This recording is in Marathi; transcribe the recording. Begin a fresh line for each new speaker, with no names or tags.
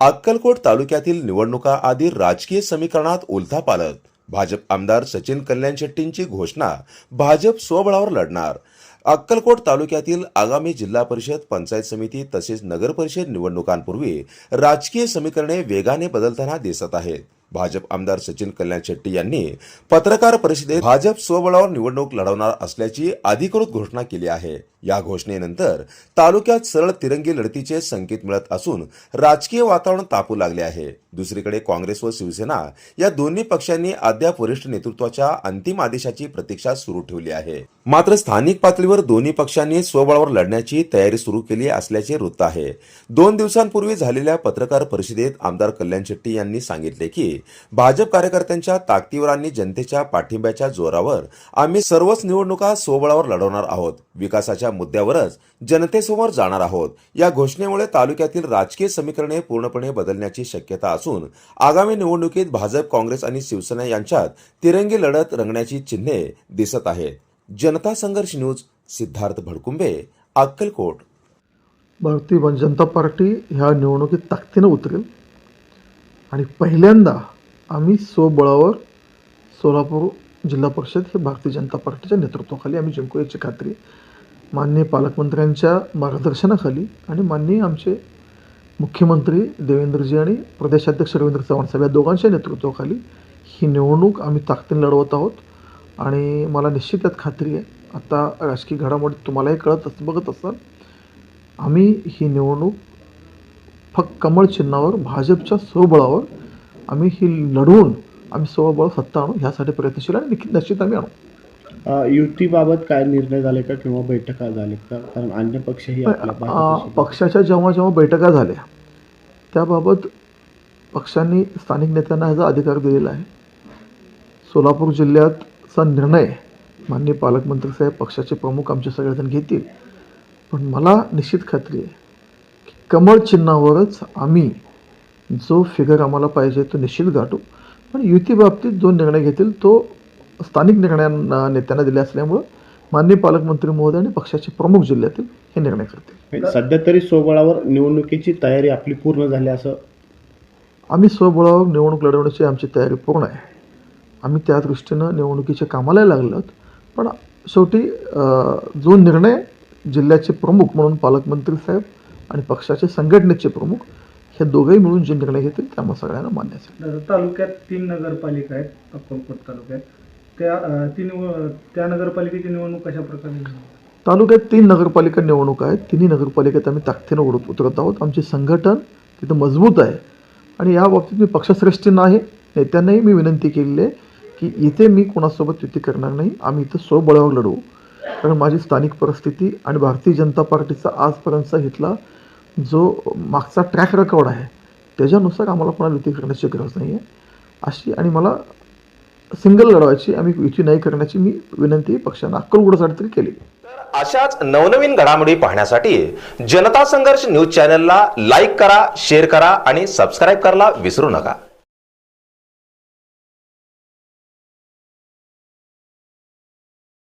अक्कलकोट तालुक्यातील निवडणुका आदी राजकीय समीकरणात उलथा पालत. भाजप आमदार सचिन कल्याण शेट्टींची घोषणा भाजप स्वबळावर लढणार. अक्कलकोट तालुक्यातील आगामी जिल्हा परिषद पंचायत समिती तसेच नगरपरिषद निवडणुकांपूर्वी राजकीय समीकरणे वेगाने बदलताना दिसत आहेत. भाजप आमदार सचिन कल्याण शेट्टी यांनी पत्रकार परिषदेत भाजप स्वबळावर निवडणूक लढवणार असल्याची अधिकृत घोषणा केली आहे. या घोषणेनंतर तालुक्यात सरळ तिरंगी लढतीचे संकेत मिळत असून राजकीय वातावरण तापू लागले आहे. दुसरीकडे काँग्रेस व शिवसेना या दोन्ही पक्षांनी अद्याप वरिष्ठ नेतृत्वाच्या अंतिम आदेशाची प्रतीक्षा सुरू ठेवली आहे. मात्र स्थानिक पातळीवर दोन्ही पक्षांनी स्वबळावर लढण्याची तयारी सुरू केली असल्याचे वृत्त आहे. दोन दिवसांपूर्वी झालेल्या पत्रकार परिषदेत आमदार कल्याण शेट्टी यांनी सांगितले की भाजप कार्यकर्त्यांच्या ताकदीवर आणि जनतेच्या पाठिंब्याच्या जोरावर आम्ही सर्वच निवडणुका स्वबळावर लढवणार आहोत. विकासाच्या मुद्द्यावरच जनतेसमोर जाणार आहोत. या घोषणेमुळे तालुक्यातील राजकीय समीकरणे पूर्णपणे बदलण्याची शक्यता असून आगामी निवडणुकीत भाजप काँग्रेस आणि शिवसेना यांच्यात तिरंगी लढत रंगण्याची चिन्हे दिसत आहेत. जनता संघर्ष न्यूज सिद्धार्थ भडकुंबे अक्कलकोट.
भारतीय जनता पार्टी ह्या निवडणुकीत ताकदीनं उतरेल. आणि पहिल्यांदा आम्ही स्वबळावर सोलापूर जिल्हा परिषद हे भारतीय जनता पार्टीच्या नेतृत्वाखाली आम्ही जिंकू याची खात्री. माननीय पालकमंत्र्यांच्या मार्गदर्शनाखाली आणि माननीय आमचे मुख्यमंत्री देवेंद्रजी आणि प्रदेशाध्यक्ष रवींद्र चव्हाण साहेब या दोघांच्या नेतृत्वाखाली ही निवडणूक आम्ही ताकदीने लढवत आहोत. आणि मला निश्चित त्यात खात्री आहे आता राजकीय घडामोडी तुम्हालाही कळत अस बघत असाल आम्ही ही निवडणूक फक्त कमळ चिन्हावर भाजपच्या स्वबळावर आम्ही ही लढवून आम्ही स्वबळ सत्ता आणू ह्यासाठी प्रयत्नशील आणि निश्चित निश्चित आम्ही आणू.
युतीबाबत काय निर्णय झाले का किंवा बैठका झाले का? कारण अन्य पक्षही
पक्षाच्या जेव्हा जेव्हा बैठका झाल्या त्याबाबत पक्षांनी स्थानिक नेत्यांना ह्याचा अधिकार दिलेला आहे. सोलापूर जिल्ह्याचा निर्णय माननीय पालकमंत्री साहेब पक्षाचे प्रमुख आमचे सगळेजण घेतील. पण मला निश्चित खात्री आहे कमळ चिन्हावरच आम्ही जो फिगर आम्हाला पाहिजे तो निश्चित गाठू. पण युती बाबतीत जो निर्णय घेतील तो स्थानिक निर्णयांना नेत्यांना दिले असल्यामुळं माननीय पालकमंत्री महोदय आणि पक्षाचे प्रमुख जिल्ह्यातील हे निर्णय करतील.
सध्या तरी स्वबळावर निवडणुकीची तयारी आपली पूर्ण झाली असं?
आम्ही स्वबळावर निवडणूक लढवण्याची आमची तयारी पूर्ण आहे. आम्ही त्या दृष्टीनं निवडणुकीच्या कामाला लागलो पण शेवटी जो निर्णय जिल्ह्याचे प्रमुख म्हणून पालकमंत्री साहेब आणि पक्षाचे संघटनेचे प्रमुख हे दोघंही मिळून जे निर्णय घेतील त्या आम्हा सगळ्यांना मान्य असेल.
तालुक्यात तीन नगरपालिका आहेत अक्कलकोट तालुक्यात. त्या अं, ती निव त्या नगरपालिकेची निवडणूक कशा प्रकारे?
तालुक्यात तीन नगरपालिका निवडणुका आहेत. तिन्ही नगरपालिकेत आम्ही ताकदीनं उडत उतरत आहोत. आमचे संघटन तिथं मजबूत आहे. आणि या बाबतीत मी पक्षश्रेष्ठींना आहे. नेत्यांनाही मी विनंती केलेली आहे की इथे मी कोणासोबत युती करणार नाही. आम्ही इथं स्वबळावर लढवू कारण माझी स्थानिक परिस्थिती आणि भारतीय जनता पार्टीचा आजपर्यंतचा इथला जो मागचा ट्रॅक रेकॉर्ड आहे त्याच्यानुसार आम्हाला कोणाला युती करण्याची गरज नाही आहे अशी आणि मला सिंगल लढवायची आम्ही युती नाही करण्याची मी विनंती पक्षांना अक्कलगुडासाठी तरी केली.
अशाच नवनवीन घडामोडी पाहण्यासाठी जनता संघर्ष न्यूज चॅनलला लाईक करा शेअर करा आणि सबस्क्राईब करायला विसरू नका.